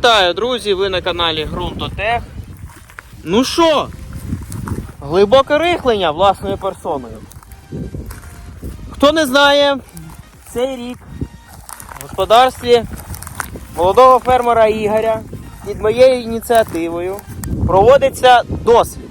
Вітаю, друзі! Ви на каналі Грунтотех. Ну що, глибоке рихлення власною персоною. Хто не знає, цей рік в господарстві молодого фермера Ігоря під моєю ініціативою проводиться досвід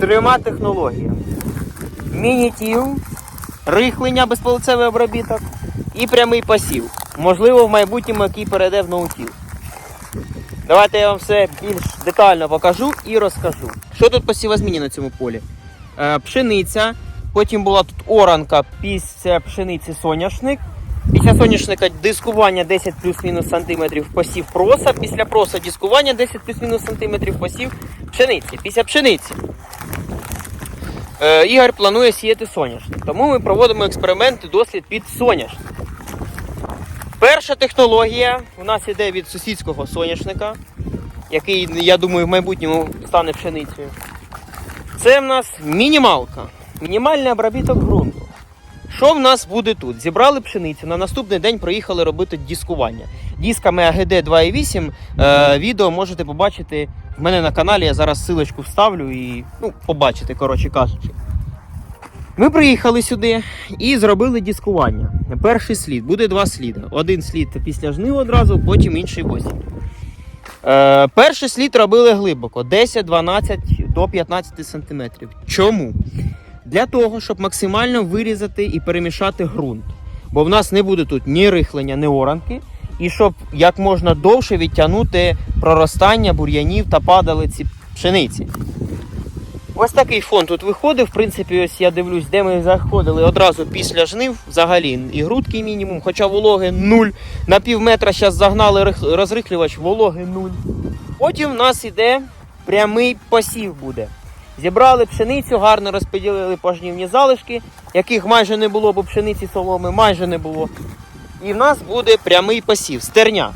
трьома технологіями: мінітів, рихлення безполицевий обробіток і прямий посів. Можливо, в майбутньому який перейде в ноутіл. Давайте я вам все більш детально покажу і розкажу. Що тут посівозміні на цьому полі? Е, пшениця, потім була тут оранка після пшениці соняшник. Після соняшника дискування 10 плюс-мінус сантиметрів посів проса. Після проса дискування 10 плюс-мінус сантиметрів посів пшениці. Після пшениці е, Ігор планує сіяти соняшник. Тому ми проводимо експеримент і дослід під соняшник. Перша технологія у нас іде від сусідського соняшника, який, я думаю, в майбутньому стане пшеницею. Це в нас мінімалка, мінімальний обробіток ґрунту. Що в нас буде тут? Зібрали пшеницю, на наступний день проїхали робити дискування. Дисками АГД 2.8 е, відео можете побачити в мене на каналі. Я зараз силочку вставлю і ну, побачите, коротше кажучи. Ми приїхали сюди і зробили дискування. Перший слід, буде два сліди. Один слід після жнив одразу, потім інший осінь. Е, перший слід робили глибоко 10-12 до 15 см. Чому? Для того, щоб максимально вирізати і перемішати ґрунт. Бо в нас не буде тут ні рихлення, ні оранки. І щоб як можна довше відтягнути проростання бур'янів та падалиці пшениці. Ось такий фон тут виходив. В принципі, ось я дивлюсь, де ми заходили одразу після жнив. Взагалі і грудки мінімум, хоча вологи нуль. На пів метра зараз загнали розрихлювач, вологи нуль. Потім в нас іде прямий посів буде. Зібрали пшеницю, гарно розподілили пожнівні залишки, яких майже не було, бо пшениці соломи майже не було. І в нас буде прямий посів, стерня.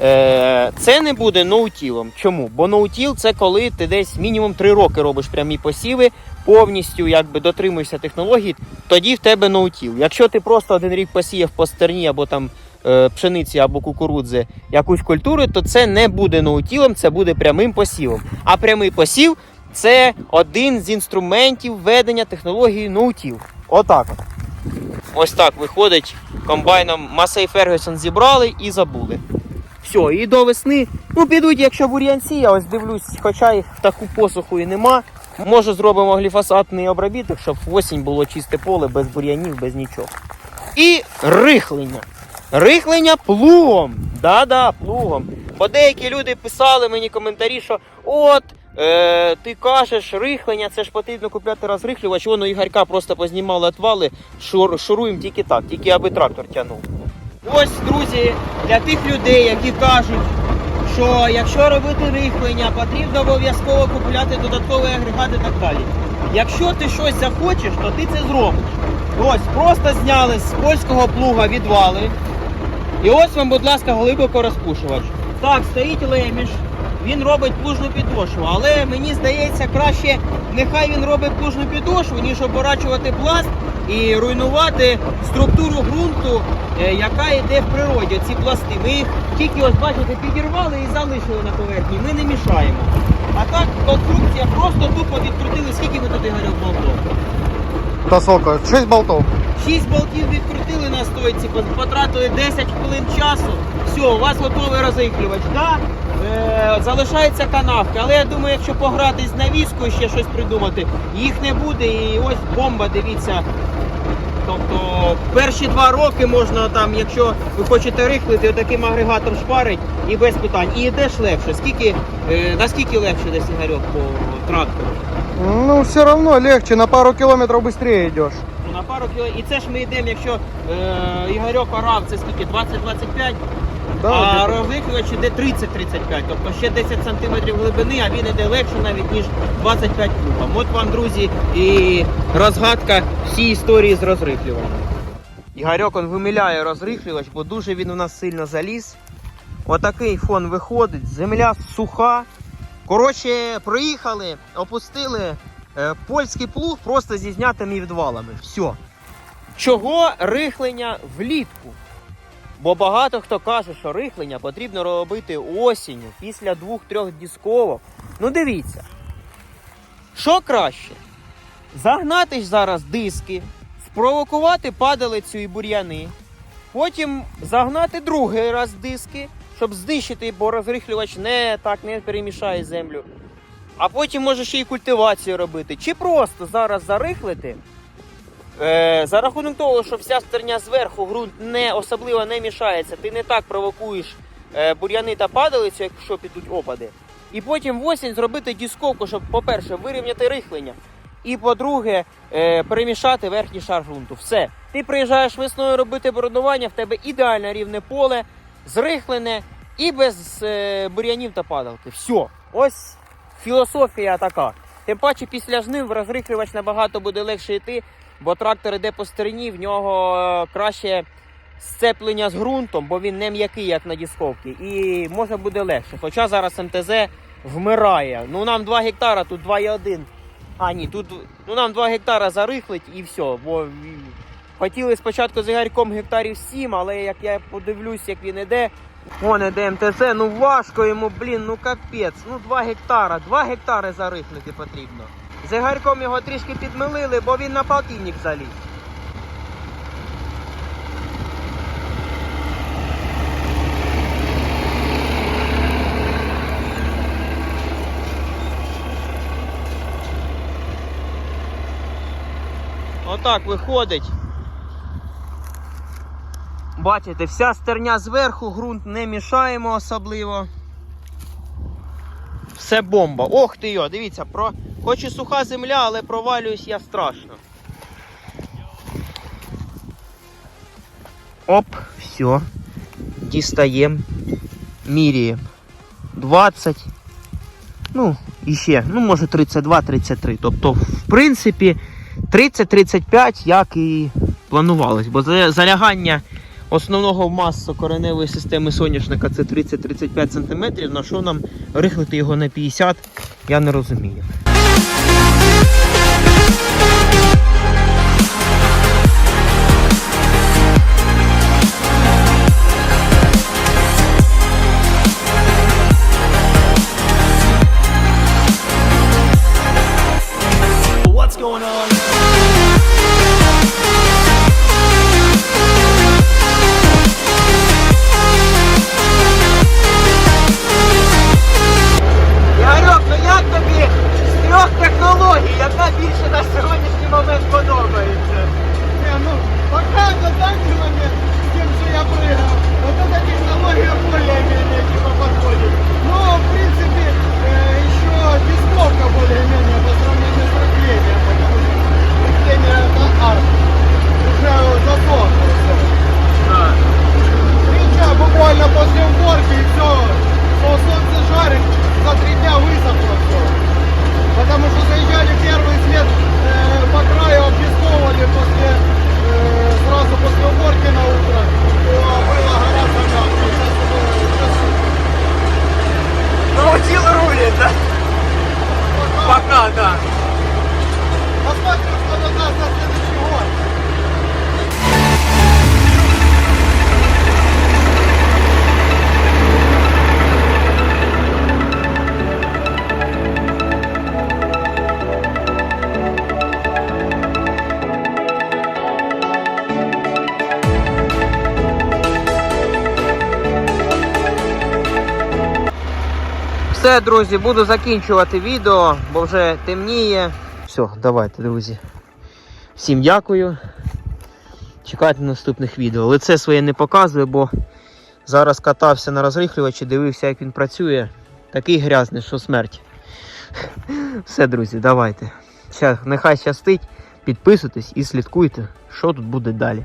Е, це не буде ноутілом. Чому? Бо ноутіл це коли ти десь мінімум 3 роки робиш прямі посіви, повністю якби дотримуєшся технологій, тоді в тебе ноутіл. Якщо ти просто один рік посіяв по стерні або там е, пшениці або кукурудзи якусь культуру, то це не буде ноутілом, це буде прямим посівом. А прямий посів це один з інструментів ведення технології ноутіл. Отак. Ось так виходить комбайном Масей Фергюсон зібрали і забули. Все, і до весни. Ну, підуть, якщо бур'янці, я ось дивлюсь, хоча їх таку посуху і нема. Може зробимо гліфосатний обробіток, щоб в осінь було чисте поле без бур'янів, без нічого. І рихлення. Рихлення плугом. Да-да, плугом. Бо деякі люди писали мені коментарі, що от. Е, ти кажеш, рихлення, це ж потрібно купляти розрихлювач, воно Ігорька просто познімали отвали, шур, шуруємо тільки так, тільки аби трактор тягнув. Ось, друзі, для тих людей, які кажуть, що якщо робити рихлення, потрібно обов'язково купувати додатковий агрегат і так далі. Якщо ти щось захочеш, то ти це зробиш. Ось, просто зняли з польського плуга відвали. І ось вам, будь ласка, глибоко розпушувач. Так, стоїть леміш, він робить плужну підошву, але мені здається, краще нехай він робить плужну підошву, ніж оборачувати пласт і руйнувати структуру ґрунту, е, яка йде в природі. Ці пласти. Ми їх тільки ось бачите, підірвали і залишили на поверхні. Ми не мішаємо. А так конструкція просто тупо відкрутили, скільки ми туди горів болтов. Та сока, 6 болтов. Шість болтів відкрутили на стойці, потратили 10 хвилин часу. Все, у вас готовий розрихлювач. Да? Е, залишається канавка, але я думаю, якщо погратись з навіскою, ще щось придумати, їх не буде. І ось бомба, дивіться. Тобто перші два роки можна там, якщо ви хочете рихлити, таким агрегатом шпарить і без питань. І йдеш легше. Скільки, е, наскільки легше десь Ігорьок по трактору? Ну, все равно легче, на пару километров быстрее идешь. Ну, на пару кіло. І це ж ми йдемо, якщо е, Ігорьок орав, це скільки? 20-25, Да, а розлихлювач іде 30-35, тобто ще 10 см глибини, а він іде легше навіть, ніж 25 плугом. От вам, друзі, і розгадка всій історії з розрихлювачем. Ігорьок он вимиляє розрихлювач, бо дуже він у нас сильно заліз. Отакий фон виходить, земля суха. Коротше, проїхали, опустили е, польський плуг просто зі знятими відвалами. Все. Чого рихлення влітку? Бо багато хто каже, що рихлення потрібно робити осінню після двох-трьох дісковок. Ну дивіться, що краще? Загнати ж зараз диски, спровокувати падалицю і бур'яни, потім загнати другий раз диски, щоб знищити, бо розрихлювач не так не перемішає землю. А потім можеш ще й культивацію робити. Чи просто зараз зарихлити. Е, за рахунок того, що вся стерня зверху ґрунт не особливо не мішається, ти не так провокуєш е, бур'яни та падалицю, якщо підуть опади. І потім в осінь зробити дісковку, щоб, по-перше, вирівняти рихлення. І по-друге, е, перемішати верхній шар ґрунту. Все. Ти приїжджаєш весною робити бородування, в тебе ідеально рівне поле, зрихлене і без е, бур'янів та падалки. Все. Ось філософія така. Тим паче після жнив розрихлювач набагато буде легше йти, бо трактор іде по стерні, в нього е, краще сцеплення з ґрунтом, бо він не м'який, як на дісковці, і може буде легше. Хоча зараз МТЗ вмирає. Ну нам 2 гектара, тут 2,1. А, ні, тут ну, нам 2 гектара зарихлить і все. Бо хотіли спочатку з Ігорьком гектарів 7, але як я подивлюсь, як він іде. Вон іде МТЗ, ну важко йому, блін, ну капець. Ну 2 гектара, 2 гектари зарихлити потрібно. З Ігорьком його трішки підмилили, бо він на полтинник заліз. Отак виходить. Бачите, вся стерня зверху, ґрунт не мішаємо особливо. Все бомба. Ох ти йо, дивіться, про... хоч і суха земля, але провалююсь я страшно. Оп, все. Дістаємо. Міряємо. 20. Ну, і ще, ну, може 32-33. Тобто, в принципі, 30-35, як і планувалось. Бо залягання основного масу кореневої системи соняшника це 30-35 см. На що нам рихлити його на 50, я не розумію. Друзі, буду закінчувати відео, бо вже темніє. Все, давайте, друзі. Всім дякую. Чекайте наступних відео. Лице своє не показую, бо зараз катався на розрихлювачі, дивився, як він працює. Такий грязний, що смерть. Все, друзі, давайте. Нехай щастить. Підписуйтесь і слідкуйте, що тут буде далі.